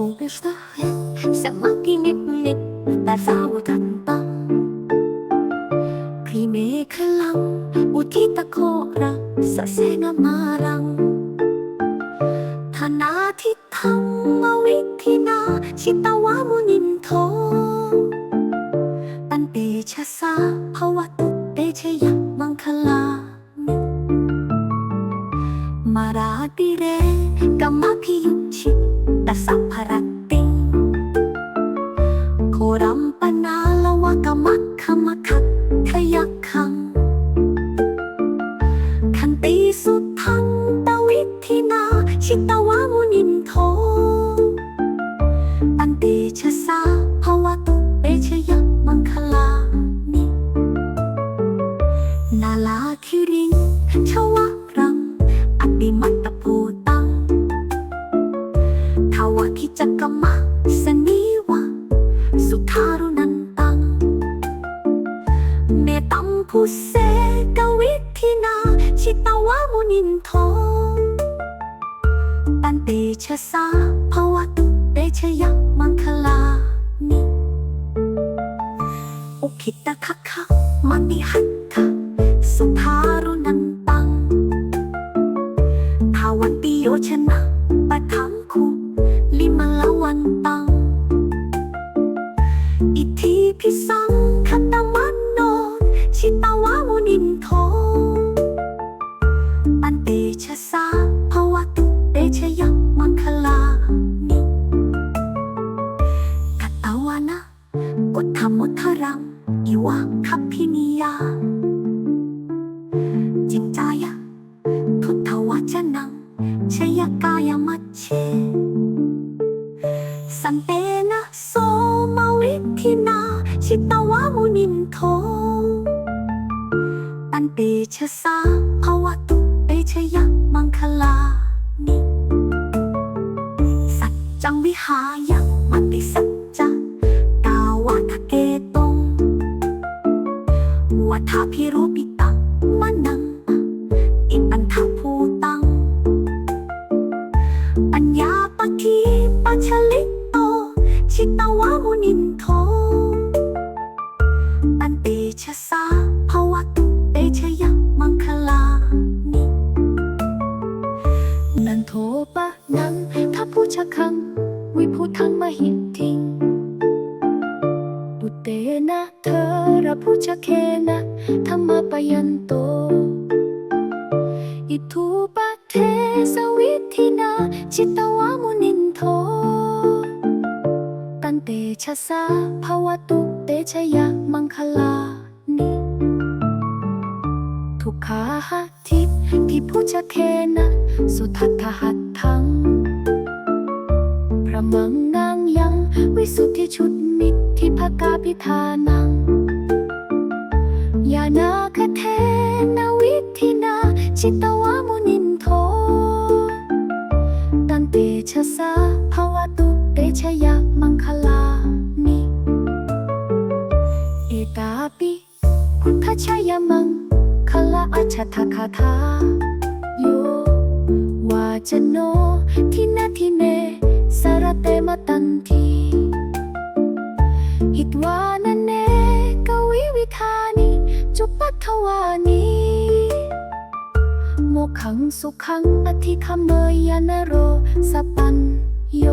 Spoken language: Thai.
Любишь ты, сама ты не мне, да зау там там. Криме клам, утита кора, сосена марам. Тана ти там, мавитина, читава муним то. Анте часа, павату, печея, манкала. Мара 나티탕 마위티나 시타와 무님토 딴때 차사 파와 뚝때 제야 망칼라니 마라디레 까마피유치 따사파라띵 고람빠나라와 까마카마카 카야 ุเสกวิทินา ชิตาวามุนินทองปันเตชะสาภาวะตุเตชยมังคลานิอุคิตะคะคะมันติหัตถะสุภารุนันตังทาวันติโยชนะปะทังคุลิมลวันตัง อิทธิพิสัง 이와 카피니야 진짜야 토타와잖아 제야가야 마치 산테나 소마위티나 시타와 무님토 딴때 차사 파와 뚝때 제야 망칼라니 사짱 위하야 วัฏพิรูปิตังมนัง อิปันทภูตัง ปัญญาปักีปัชลิโต ชิตวะมุนินโทอันเตชะสาภวตุเตชยมังคลานินันโทปะนังทัพพุชะคัง วิพุทังมหิน พุชเคนะธรรมปยันโต อิทูปะเทสวิทินาจิตวามุนินโท ตันเตชะสาภาวะตุเตชยะมังคลานิทุกขาหทิพิพุชเคนะสุทัตถหัตทังพระมังนางยังวิสุทธิชุดมิตรที่ภกาพิธานัง ยานาคเทนาวิธินา ชิตวามุนินโท ตันเตชะสาภาวตุเตชยะมังคลานิเอตาปิพุทธชยมังคลาอัจฉทคาถาโยวาจโนทินาทิเนสารเตมตันทีหิตวาน วานีโมขังสุขังอธิธรรมยานโรสปันโย